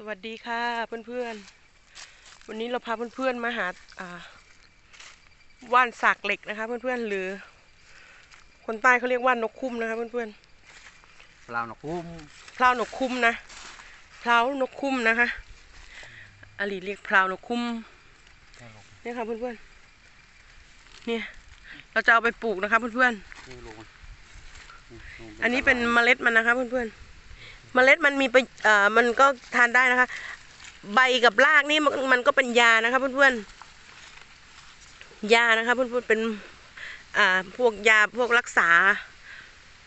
สวัสดีค่ะเพื่อนๆ วันนี้เราพาเพื่อนๆมาหาอ่าว่านสากเหล็กนะคะ เพื่อนๆหรือ คนใต้เขาเรียกว่านนกคุ้มนะคะเพื่อนปลาหนกคุ้มๆพราวนกคุ้มนะพราวนกคุ้มนะคะอลีเรียกพราวนกคุ้มเนี่ยค่ะเพื่อนๆเนี่ยเราจะเอาไปปลูกนะคะเพื่อนๆนี่ลงอันนี้เป็นเมล็ดมันนะคะเพื่อนๆ เมล็ดมันมีไปเอ่อมันก็ทานได้นะคะ ใบกับรากนี่มันมันก็เป็นยานะคะเพื่อนๆยานะคะเพื่อนๆเป็นอ่าพวกยาพวกรักษา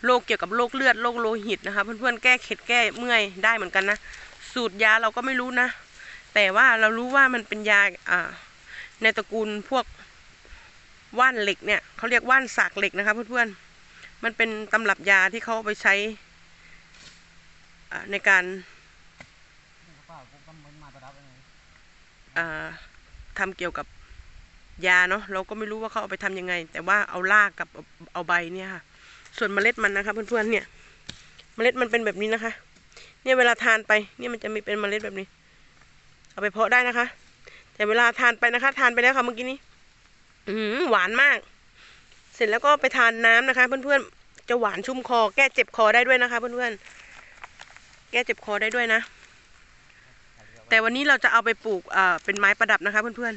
โรคเกี่ยวกับโรคเลือดโรคโลหิตนะคะเพื่อนๆแก้เข็ดแก้เมื่อยได้เหมือนกันนะสูตรยาเราก็ไม่รู้นะ แต่ว่าเรารู้ว่ามันเป็นยาอ่าในตระกูลพวกว่านเหล็กเนี่ยเขาเรียกว่านสากเหล็กนะคะเพื่อนๆมันเป็นตำรับยาที่เขาไปใช้ ในการอ่าทำเกี่ยวกับยาเนาะเราก็ไม่รู้ว่าเขาเอาไปทำยังไง แต่ว่าเอารากกับเอาใบเนี่ยค่ะ ส่วนเมล็ดมันนะคะเพื่อนๆเนี่ย เมล็ดมันเป็นแบบนี้นะคะ เนี่ยเวลาทานไปเนี่ยมันจะมีเป็นเมล็ดแบบนี้ เอาไปเพาะได้นะคะ แต่เวลาทานไปนะคะ ทานไปแล้วค่ะเมื่อกี้นี้อือหือหวานมาก เสร็จแล้วก็ไปทานน้ำนะคะ เพื่อนๆจะหวานชุ่มคอแก้เจ็บคอได้ด้วยนะคะ เพื่อนๆ แก้เจ็บคอได้ด้วยนะ แต่วันนี้เราจะเอาไปปลูกเป็นไม้ประดับนะคะเพื่อน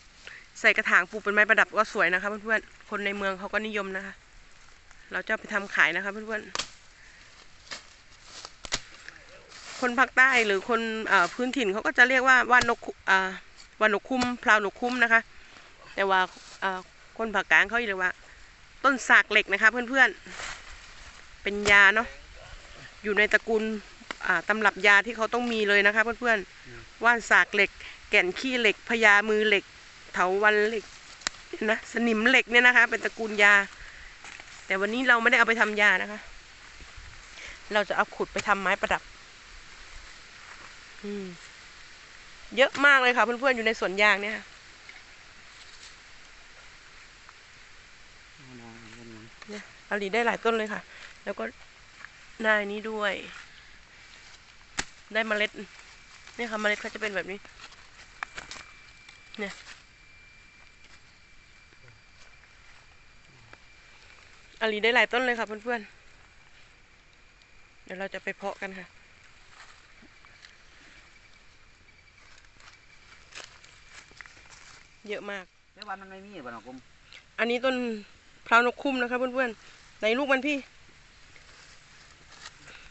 ๆ ใส่กระถางปลูกเป็นไม้ประดับก็สวยนะคะเพื่อนๆ คนในเมืองเขาก็นิยมนะคะ เราจะไปทำขายนะคะเพื่อนๆ คนภาคใต้หรือคนอพื้นถิ่นเขาก็จะเรียกว่าว่านนกว่านนกคุ้มพลาวนกคุ้มนะคะ แต่ว่าคนภาคกลางเขาเรียกว่า ต้นสากเหล็กนะคะเพื่อนๆ เป็นยาเนาะอยู่ในตระกูล ตำรับยาที่เขาต้องมีเลยนะคะ เพื่อนๆว่านสากเหล็ก แก่นขี้เหล็กพญามือเหล็ก เถาวันเหล็กเนี่ยนะสนิมเหล็กเนี่ยนะคะ เป็นตระกูลยา แต่วันนี้เราไม่ได้เอาไปทำยานะคะ เราจะเอาขุดไปทำไม้ประดับ อืมเยอะมากเลยค่ะเพื่อนๆอยู่ในสวนยางเนี่ยค่ะเนี่ยอาลีได้หลายต้นเลยค่ะ แล้วก็ได้นี้ด้วย ได้เมล็ดนี่ค่ะเมล็ดเขาจะเป็นแบบนี้ เนี่ยอลีได้หลายต้นเลยค่ะเพื่อนๆ เดี๋ยวเราจะไปเพาะกันค่ะ เยอะมากแล้ววันมันไม่มีปลาหนกคุ้มอันนี้ต้นพราวนกคุ้มนะคะเพื่อนๆไหนลูกมันพี่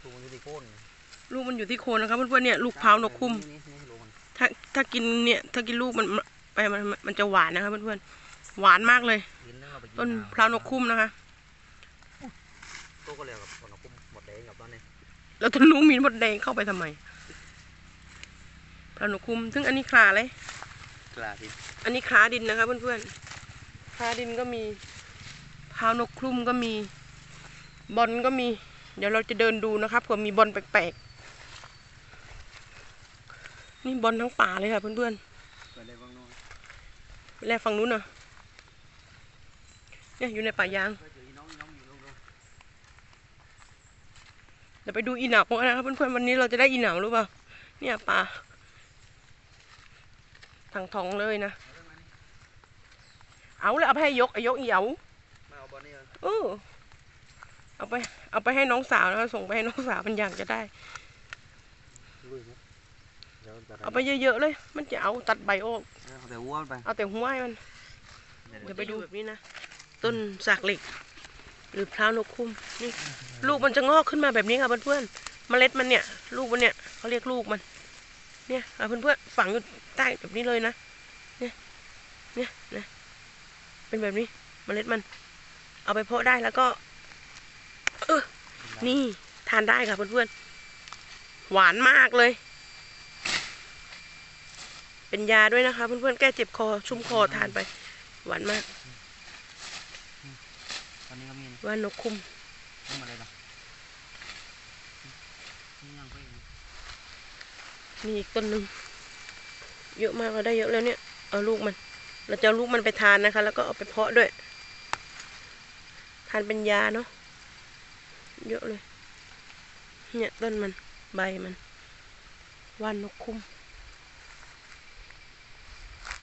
ดูมันอยู่ที่โคน ลูกมันอยู่ที่โคนนะคะเพื่อนๆเนี่ยลูกพร้านกคุ้มถ้าถ้ากินเนี่ยถ้ากินลูกมันไปมันมันจะหวานนะคะเพื่อนๆหวานมากเลยกินเราไปกิต้นพร้านกคุ้มนะคะโตก็เรียกับปลาหนกคุ้มหมดแดงกับตอนนี้แล้วต้นลูกมีมดแดงเข้าไปทำไมพร้านกคุ้มซึ่งอันนี้คลาเลยกลาดินอันนี้คลาดินนะคะเพื่อนๆคลาดินก็มีพร้านกคลุ้มก็มีบอลก็มีเดี๋ยวเราจะเดินดูนะคะเผื่อมีบอลแปลกๆ นี่บอลทั้งป่าเลยค่ะเพื่อนๆไปเลยบางโน้นไปแลฝั่งนู้นน่ะเนี่ยอยู่ในป่ายางเฮ้ยเดี๋ยวอีน้องอีน้องอยู่ลูกเดี๋ยวไปดูอีเหนานะครับเพื่อนๆวันนี้เราจะได้อีเหนาหรือเปล่าเนี่ยป่าทางท้องเลยนะ เอาเลยเอาไปให้ยกไอ้ยกอีเอามาเอาบอลนี่เลยเออเอาไป เอาไปให้น้องสาวนะคะส่งไปให้น้องสาวมันอยากจะได้ลุยนะ เดี๋ยวจะเอาไปเยอะๆเลย มันจะเอาตัดใบออก เอาแต่วัวมันไป เอาแต่หัวให้มันเดี๋ยวไปดูแบบนี้นะ ต้นสากเหล็ก หรือพร้าวนกคุ้มนี่ ลูกมันจะงอกขึ้นมาแบบนี้ค่ะเพื่อนๆเมล็ดมันเนี่ย ลูกมันเนี่ยเขาเรียกลูกมัน เนี่ยค่ะเพื่อนๆฝังอยู่ใต้แบบนี้เลยนะ เนี่ย เนี่ยนะเป็นแบบนี้เมล็ดมัน เอาไปเพาะได้แล้วก็ เออนี่ทานได้ค่ะเพื่อนๆหวานมากเลย เป็นยาด้วยนะคะ เพื่อนๆ แก้เจ็บคอ ชุ่มคอทานไป หวานมากตอนนี้ก็มีว่านกคุ้มนี่มาเลยปะนี่ยังไปอยู่มีอีกต้นหนึ่งเยอะมากเราได้เยอะแล้วเนี่ย เอาลูกมัน เราจะเอาลูกมันไปทานนะคะ แล้วก็เอาไปเพาะด้วย ทานเป็นยาเนาะ เยอะเลย เนี่ยต้นมัน ใบมันเว่านนกคุ้ม